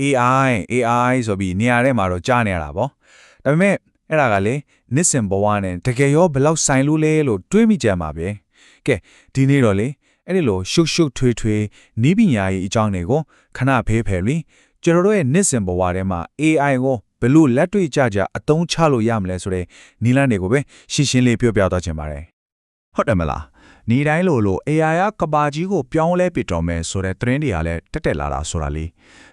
AI AI ဆိုပြီးနေရာထဲမှာတော့ကြားနေရတာပေါ့ဒါပေမဲ့အဲ့ဒါကလေနစ်စင်ဘဝနဲ့တကယ်ရောဘယ်လောက်ဆိုင်လို့လဲလို့တွေးမိကြမှာပဲကဲဒီနေ့တော့လေအဲ့ဒီလိုရှုပ်ရှုပ်ထွေးထွေးနီးပညာရေးအကြောင်းတွေကိုခဏဖေးဖယ်ပြီးကျွန်တော်တို့ရဲ့နစ်စင်ဘဝထဲမှာ AI ကိုဘယ်လို့လက်တွေ့ကြကြအသုံးချလို့ရမလဲဆိုတဲ့နီလန်းတွေကိုပဲရှင်းရှင်းလေးပြောပြသွားချင်ပါတယ်ဟုတ်တယ်မလား နေတိုင်းလိုလို AI ကကဘာကြီးကိုပြောင်းလဲပစ်တော်မယ်ဆိုတဲ့သတင်းတွေကလည်းတက်တက်လာတာဆိုတာလေ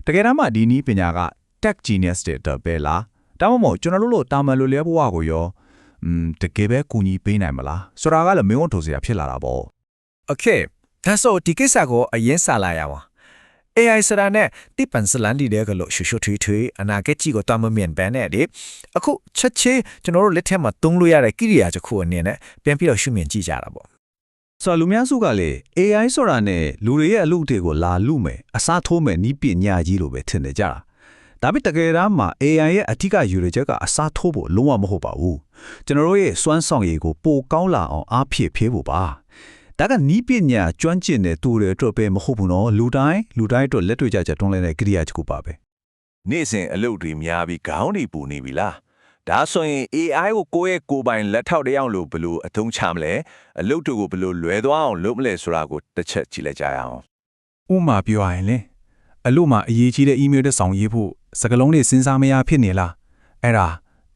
တကယ်တမ်းမှဒီနည်းပညာက tech genius တဲ့ပဲလားဒါမှမဟုတ်ကျွန်တော်တို့လိုတာမန်လိုလျက်ဘဝကိုရော음တကယ်ပဲကူညီပေးနိုင်မလားဆိုတာကလည်းမင်းဝန်ထိုးစရာဖြစ်လာတာပေါ့ Okay ဒါဆိုဒီကိစ္စကိုအရင်စလာရပါ AI ဆိုတာနဲ့တိပန်စလန်ဒီတဲ့ကလို့ရှူရှူထွေးထွေးအနာကကြီးကိုတမမြန်ပန်းနဲ့လေအခုချက်ချင်းကျွန်တော်တို့လက်ထက်မှာသုံးလို့ရတဲ့ကိရိယာတစ်ခုအနေနဲ့ပြန်ပြီးတော့ရှုမြင်ကြည့်ကြတာပေါ့ ဆိုတော့လူများစုကလေ AI ဆိုတာနဲ့လူတွေရဲ့အလုပ်တွေကိုလာလူမယ်အစားထိုးမယ်နီးပညာကြီးလိုပဲထင်နေကြတာဒါပေမဲ့တကယ်တမ်းမှာ AI ရဲ့အထက်ကယူရချက်ကအစားထိုးဖို့လုံးဝမဟုတ်ပါဘူးကျွန်တော်တို့ရဲ့စွမ်းဆောင်ရည်ကိုပိုကောင်းလာအောင်အားဖြည့်ဖြည့်ဖို့ပါဒါကနီးပညာကျွမ်းကျင်တဲ့သူတွေအတွက်ပဲမဟုတ်ဘူးနော်လူတိုင်းလူတိုင်းအတွက်လက်တွေ့ကြကြတွန်းလဲတဲ့ကိရိယာတစ်ခုပါပဲနေ့စဉ်အလုပ်တွေများပြီးခေါင်းတွေပူနေပြီလား ဒါဆိုရင် AI ကိုကိုယ့်ရဲ့ကိုယ်ပိုင်လက်ထောက်တစ်ယောက်လိုဘယ်လိုအသုံးချမလဲအလုပ်တွေကိုဘယ်လိုလွယ်သွားအောင်လုပ်မလဲဆိုတာကိုတစ်ချက်ကြည့်လိုက်ကြရအောင်ဥပမာပြောရရင်လေအလို့မှာအရေးကြီးတဲ့ email တစ်ဆောင်ရေးဖို့စကားလုံးတွေစဉ်းစားမရဖြစ်နေလားအဲ့ဒါ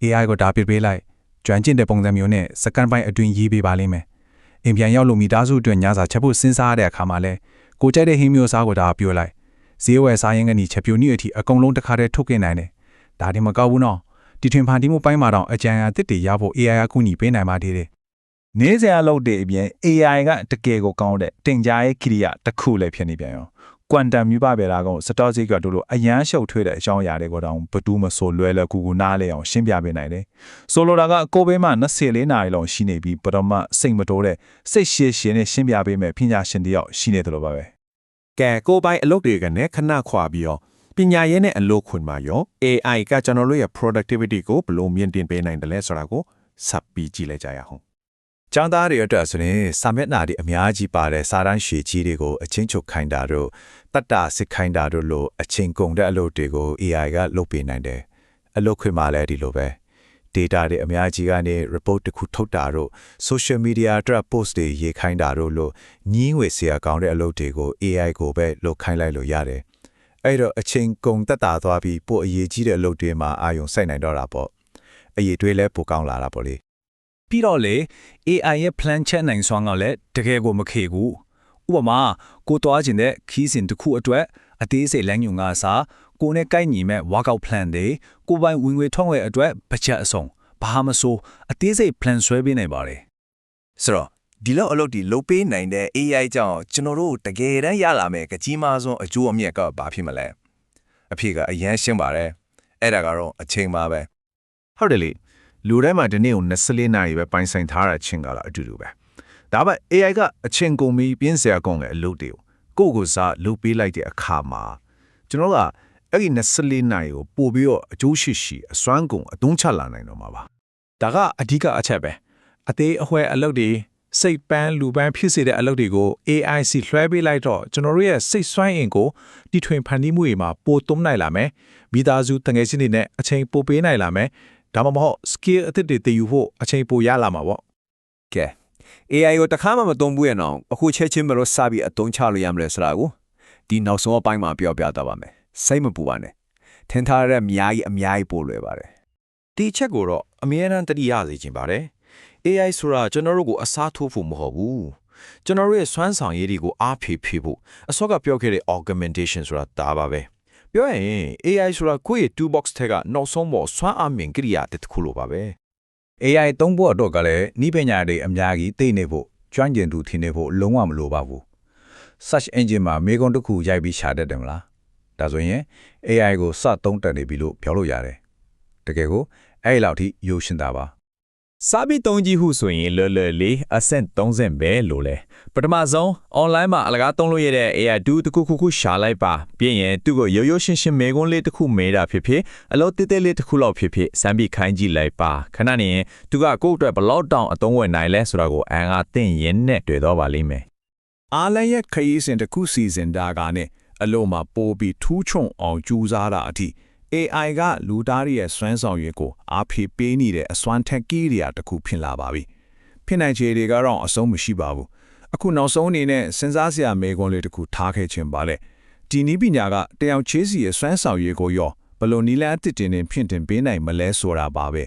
AI ကိုဒါပြပေးလိုက်ကြွမ်းကျင်တဲ့ပုံစံမျိုးနဲ့စကန်ပိုင်းအတွင်းရေးပေးပါလိမ့်မယ်အိမ်ပြန်ရောက်လို့မိသားစုအတွက်ညစာချက်ဖို့စဉ်းစားရတဲ့အခါမှာလဲကိုကြိုက်တဲ့ဟင်းမျိုးစားကိုဒါပြောလိုက်ဈေးဝယ်စားရင်ကနေချက်ပြိုနည်းအထိအကုန်လုံးတစ်ခါတည်းထုတ်กินနိုင်တယ်ဒါတင်မကောက်ဘူးနော် ဒီထွင်ဖန်တီးမှုပိုင်းမှာတော့အကြံအသစ်တွေရဖို့ AI အကူအညီပေးနိုင်ပါသေးတယ်နေစရာလုပ်တဲ့အပြင် AI ကတကယ်ကိုကောင်းတဲ့တင်ကြားရေးကိရိယာတစ်ခုလည်းဖြစ်နေပြန်ရော quantum မြပပေတာကောင်စတော့စိတ်ကတို့လိုအရန်ရှုပ်ထွေးတဲ့အကြောင်းအရာတွေကိုတောင်ဘသူမဆိုလွယ်လွယ်ကူကူနားလဲအောင်ရှင်းပြပေးနိုင်တယ်ဆိုလိုတာကကိုယ်ဘေးမှာ24နာရီလောက်ရှိနေပြီးပထမစိတ်မတိုးတဲ့စိတ်ရှည်ရှည်နဲ့ရှင်းပြပေးမယ်ပညာရှင်တယောက်ရှိနေတယ်လို့ပါပဲကဲကိုယ်ပိုင်အလုပ်တွေကနဲ့ခဏခွာပြီးတော့ ပညာရေးနဲ့အလုပ်ခွင်မှာရော AI ကကျွန်တော်တို့ရဲ့ productivity ကိုဘယ်လိုမြင့်တင်ပေးနိုင်တယ်လဲဆိုတာကိုစပ်ပြီးကြည့်လိုက်ကြရအောင်ကျောင်းသားတွေအတွက်ဆိုရင်စာမျက်နှာတွေအများကြီးပါတဲ့စာတန်းရှည်ကြီးတွေကိုအချင်းချုပ်ခိုင်းတာတို့တတ်တာစစ်ခိုင်းတာတို့လိုအချင်းကုန်တဲ့အလုပ်တွေကို AI ကလုပ်ပေးနိုင်တယ်အလုပ်ခွင်မှာလည်းဒီလိုပဲ data တွေအများကြီးကနေ report တစ်ခုထုတ်တာတို့ social media အတွက် post တွေရေးခိုင်းတာတို့လို့ညင်းဝေစရာကောင်းတဲ့အလုပ်တွေကို AI ကိုပဲလုပ်ခိုင်းလိုက်လို့ရတယ် အဲ့တော့အချင်းကုန်တက်တာသွားပြီးပို့အရေးကြီးတဲ့အလုပ်တွေမှာအာရုံစိုက်နိုင်တော့တာပေါ့အရေးတွေးလဲပိုကောင်းလာတာပေါ့လေပြီးတော့လေ AI ရဲ့ plan ချက်နိုင်စွမ်းကလည်းတကယ်ကိုမခေဘူးဥပမာကိုတွားခြင်းတဲ့ခီးစဉ်တစ်ခုအတွက်အသေးစိတ်လမ်းညွှန်ကစားကိုနဲ့ကိုက်ညီမဲ့ workout plan တွေကိုပိုင်ဝင်ငွေထောင်းရဲ့အတွက်ဘတ်ဂျက်အစုံဘာမှမဆိုအသေးစိတ် plan ဆွဲပေးနိုင်ပါတယ်ဆိုတော့ ဒီလောက်အလုပ်ဒီလုပ်ပေးနိုင်တဲ့ AI ကြောင့်ကျွန်တော်တို့တကယ်တမ်းရလာမယ်ကကြီးမားဆုံးအကျိုးအမြတ်ကဘာဖြစ်မလဲအဖြစ်ကအရန်ရှင်းပါတယ်အဲ့ဒါကတော့အချိန်ပါပဲဟုတ်တယ်လေလူတိုင်းမှာဒီနေ့ကို24နာရီပဲပိုင်ဆိုင်ထားတာချင်းကတော့အတူတူပဲဒါပေမဲ့ AI ကအချင်းကုန်ပြီးပြင်းစရာကောင်းတဲ့အလုပ်တွေကိုကိုယ့်ကိုယ်စားလုပ်ပေးလိုက်တဲ့အခါမှာကျွန်တော်ကအဲ့ဒီ24နာရီကိုပို့ပြီးတော့အကျိုးရှိရှိအစွမ်းကုန်အသုံးချလာနိုင်တော့မှာပါဒါကအဓိကအချက်ပဲအသေးအဖွဲအလုပ်တွေ စိတ်ပန်းလူပန်းဖြစ်စေတဲ့အလုပ်တွေကို AI စီလွှဲပေးလိုက်တော့ကျွန်တော်တို့ရဲ့စိတ်ဆွမ်းအင်ကိုတီထွင်ဖန်တီးမှုတွေမှာပိုသုံးနိုင်လာမယ်မိသားစုတငယ်ချင်းတွေနဲ့အချိန်ပိုပေးနိုင်လာမယ်ဒါမှမဟုတ် skill အသစ်တွေတည်ယူဖို့အချိန်ပိုရလာမှာပေါ့ကဲ AI ကိုတခါမှမသုံးဘူးရဲ့နော်အခုချက်ချင်းမလို့စပြီးအသုံးချလို့ရမလဲဆိုတာကိုဒီနောက်ဆုံးအပိုင်းမှာပြောပြသွားပါမယ်စိတ်မပူပါနဲ့ထင်ထားတဲ့အများကြီးအများကြီးပို့လွယ်ပါတယ်ဒီချက်ကိုတော့အမြဲတမ်းတတိယစေချင်ပါတယ် AI ဆိုတာကျွန်တော်တို့ကိုအစားထိုးဖို့မဟုတ်ဘူးကျွန်တော်တို့ရဲ့စွမ်းဆောင်ရည်တွေကိုအားဖြည့်ဖြည့်ဖို့အစောကပြောခဲ့တဲ့ augmentation ဆိုတာဒါပါပဲပြောရရင် AI ဆိုတာကိုယ့်ရဲ့ toolbox ထက်ကနောက်ဆုံးပေါ်စွမ်းအားမြင်ကိရိယာတစ်ခုလိုပါပဲ AI သုံးဖို့အတွက်ကလည်းဤပညာတွေအများကြီးသိနေဖို့ကျွမ်းကျင်သူထင်နေဖို့လုံးဝမလိုပါဘူး search engine မှာမေကွန်တစ်ခုရိုက်ပြီးရှာတတ်တယ်မလားဒါဆိုရင် AI ကိုစသုံးတက်နေပြီလို့ပြောလို့ရတယ်တကယ်ကိုအဲ့ဒီလောက်ထိရိုးရှင်းတာပါ စာပြီးသုံးကြည့်ဟုဆိုရင်လွယ်လွယ်လေးအဆင့်30ပဲလို့လဲပထမဆုံး online မှာအလကားသုံးလို့ရတဲ့ AI တူတစ်ခုခုခုရှာလိုက်ပါပြီးရင်သူ့ကိုရိုးရိုးရှင်းရှင်းမေကွန်းလေးတစ်ခုမေးတာဖြစ်ဖြစ်အလုပ်တစ်တစ်လေးတစ်ခုလောက်ဖြစ်ဖြစ်စမ်းပြီးခိုင်းကြည့်လိုက်ပါခဏနေရင်သူကကိုယ့်အတွက်ဘယ်လောက်တောင်အသုံးဝင်နိုင်လဲဆိုတာကိုအန်ကသိရင်နဲ့တွေ့တော့ပါလိမ့်မယ်အားလန်ရဲ့ခရီးစဉ်တစ်ခုစီစဉ်တာကနဲ့အလို့မှာပိုးပြီးထူးချွန်အောင်ကြိုးစားတာအထိ AI ကလူသားတွေရဲ့စွမ်းဆောင်ရည်ကိုအားဖြည့်ပေးနေတဲ့အစွမ်းထက်ကြီးတွေတစ်ခုဖြစ်လာပါပြီဖြစ်နိုင်ခြေတွေကတော့အဆုံးမရှိပါဘူးအခုနောက်ဆုံးအနေနဲ့စဉ်းစားစရာမေးခွန်းလေးတစ်ခုထားခဲ့ခြင်းပါလေဒီနည်းပညာကတယောက်ချေးစီရဲ့စွမ်းဆောင်ရည်ကိုရောဘယ်လိုနီလန်းအတစ်တင်တင်ဖြင့်တင်ပေးနိုင်မလဲဆိုတာပါပဲ